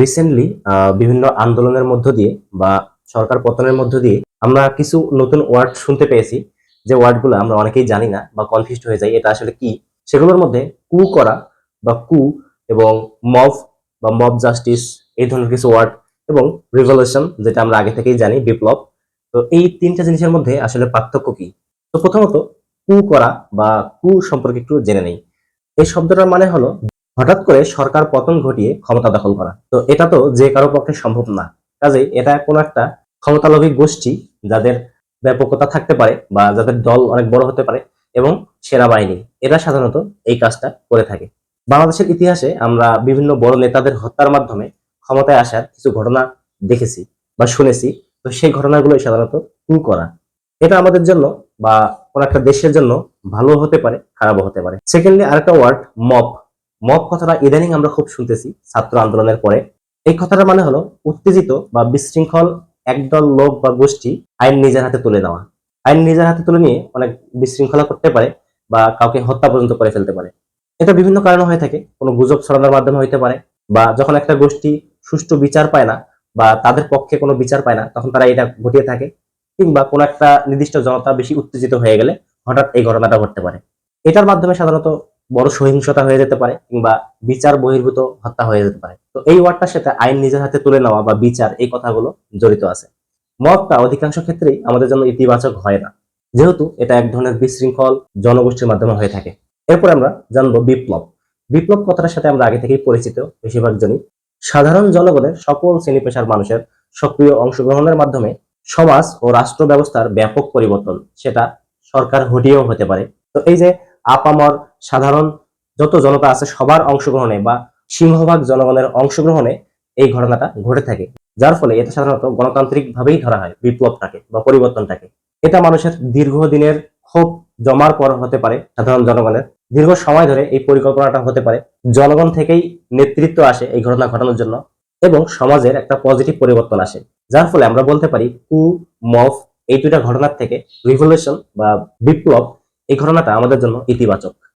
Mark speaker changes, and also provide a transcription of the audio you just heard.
Speaker 1: Recently বিভিন্ন আন্দোলনের মধ্য দিয়ে বা সরকার পতনের মধ্য দিয়ে আমরা কিছু নতুন ওয়ার্ড শুনতে পেয়েছি। যে ওয়ার্ডগুলো আমরা অনেকেই জানি না বা কনফিউজড হয়ে যাই, এটা আসলে কি? সেগুলোর মধ্যে কু করা বা কু এবং মব বা মব জাস্টিস এই ধরনের কিছু ওয়ার্ড এবং রিভলিউশন যেটা আমরা আগে থেকেই জানি, বিপ্লব। তো এই তিনটা জিনিসের মধ্যে আসলে পার্থক্য কি? তো প্রথমত, কু করা বা কু সম্পর্কে একটু জেনে নেই। এই শব্দটার মানে হলো হঠাৎ করে সরকার পতন ঘটিয়ে ক্ষমতা দখল করা। তো এটা তো যে কারও পক্ষে সম্ভব না। কাজেই এটা কোনো একটা ক্ষমতালোভী গোষ্ঠী যাদের ব্যাপকতা থাকতে পারে বা যাদের দল অনেক বড় হতে পারে এবং সেনাবাহিনী, এরা সাধারণত এই কাজটা করে থাকে। বাংলাদেশের ইতিহাসে আমরা বিভিন্ন বড় নেতাদের হত্যার মাধ্যমে ক্ষমতায় আসার কিছু ঘটনা দেখেছি বা শুনেছি। তো সেই ঘটনাগুলোই সাধারণত কু করা। এটা আমাদের জন্য বা কোন একটা দেশের জন্য ভালো হতে পারে, খারাপও হতে পারে। সেকেন্ডলি আরেকটা ওয়ার্ড মব মব কথাটা ইদানিং আমরা খুব শুনতেছি ছাত্র আন্দোলনের পরে। এই কথাটার মানে হলো, উত্তেজিত বা বিশৃঙ্খল একদল লোক বা গোষ্ঠী আইন নিজের হাতে তুলে নেওয়া। আইন নিজের হাতে তুলে নিয়ে অনেক বিশৃঙ্খলা করতে পারে বা কাউকে হত্যা পর্যন্ত করে ফেলতে পারে। এটা বিভিন্ন কারণে হয়ে থাকে, কোনো গুজব ছড়ানোর মাধ্যমে হইতে পারে বা যখন একটা গোষ্ঠী সুষ্ঠু বিচার পায় না বা তাদের পক্ষে কোনো বিচার পায় না, তখন তারা এটা ঘটিয়ে থাকে কিংবা কোনো একটা নির্দিষ্ট জনতা বেশি উত্তেজিত হয়ে গেলে হঠাৎ এই ঘটনাটা ঘটতে পারে। এটার মাধ্যমে সাধারণত বড় সহিংসতা হয়ে যেতে পারে কিংবা বিচার বহির্ভূত হত্যা হয়ে যেতে পারে। তো এই ওয়ার্ডটার সাথে আইন নিজের হাতে তুলে নেওয়া বা বিচার এই কথাগুলো জড়িত আছে। মতটা অধিকাংশ ক্ষেত্রেই আমাদের জন্য ইতিবাচক হয় না। যেহেতু এটা এক ধরনের বিশৃঙ্খল জনগোষ্ঠীর মাধ্যমে হয়ে থাকে। এরপর আমরা জানব বিপ্লব। বিপ্লব কথাটার সাথে আমরা আগে থেকেই পরিচিত, বেশিরভাগ জনই। সাধারণ জনগণের সকল শ্রেণি পেশার মানুষের সক্রিয় অংশগ্রহণের মাধ্যমে সমাজ ও রাষ্ট্র ব্যবস্থার ব্যাপক পরিবর্তন, সেটা সরকার হটিয়েও হতে পারে। তো এই যে আপামর সাধারণ যত জনতা আছে সবার অংশগ্রহণে বা সিংহভাগ জনগণের অংশগ্রহণে এই ঘটনাটা ঘটে থাকে। যার ফলে এটা সাধারণত গণতান্ত্রিক ভাবেই ধরা হয়, বিপ্লবটাকে বা পরিবর্তনটাকে। এটা মানুষের দীর্ঘদিনের ক্ষোভ জমার পর হতে পারে, সাধারণ জনগণের। দীর্ঘ সময় ধরে এই পরিকল্পনাটা হতে পারে। জনগণ থেকেই নেতৃত্ব আসে এই ঘটনা ঘটানোর জন্য এবং সমাজের একটা পজিটিভ পরিবর্তন আসে। যার ফলে আমরা বলতে পারি, কু, মফ এই দুইটা ঘটনার থেকে রিভলিউশন বা বিপ্লব এই ঘটনাটা আমাদের জন্য ইতিবাচক।